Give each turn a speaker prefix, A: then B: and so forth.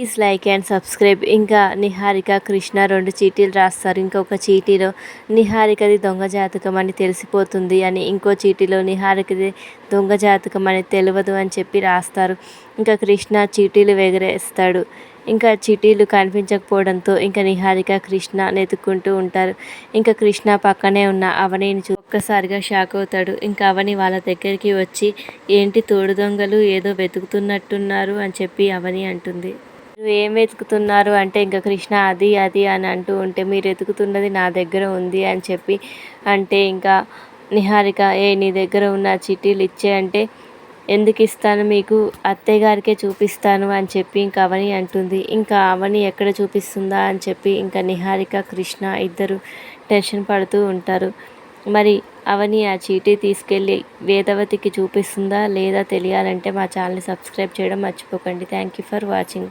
A: Please like and subscribe. ఇంకా నిహారిక కృష్ణ రెండు చీటీలు రాస్తారు. ఇంకొక చీటీలో నిహారికది దొంగ జాతకం అని తెలిసిపోతుంది అని ఇంకో చీటీలో నిహారికది దొంగ జాతకం అని తెలియదు అని చెప్పి రాస్తారు. ఇంకా కృష్ణ చీటీలు ఎగరేస్తాడు ఇంకా చీటీలు కనిపించకపోవడంతో ఇంకా నిహారిక కృష్ణ నెతుక్కుంటూ ఉంటారు. ఇంకా కృష్ణ పక్కనే ఉన్న అవనిని చూ ఒక్కసారిగా షాక్ అవుతాడు. ఇంకా అవని వాళ్ళ దగ్గరికి వచ్చి ఏంటి తోడు దొంగలు? ఏదో వెతుకుతున్నట్టున్నారు అని చెప్పి అవని అంటుంది. మీరు ఏం వెతుకుతున్నారు అంటే ఇంకా కృష్ణ అది అది అని అంటూ ఉంటే మీరు వెతుకుతున్నది నా దగ్గర ఉంది అని చెప్పి అంటే ఇంకా నిహారిక ఏ నీ దగ్గర ఉన్న చిట్టీలు ఇచ్చే అంటే ఎందుకు ఇస్తాను మీకు? అత్తయ్య గారికే చూపిస్తాను అని చెప్పి ఇంకా అవని అంటుంది. ఇంకా అవని ఎక్కడ చూపిస్తుందా అని చెప్పి ఇంకా నిహారిక కృష్ణ ఇద్దరు టెన్షన్ పడుతూ ఉంటారు. మరి అవని ఆ చీటీ తీసుకెళ్ళి వేదవతికి చూపిస్తుందా లేదా తెలియాలంటే మా ఛానల్ని సబ్స్క్రైబ్ చేయడం మర్చిపోకండి. Thank you for watching.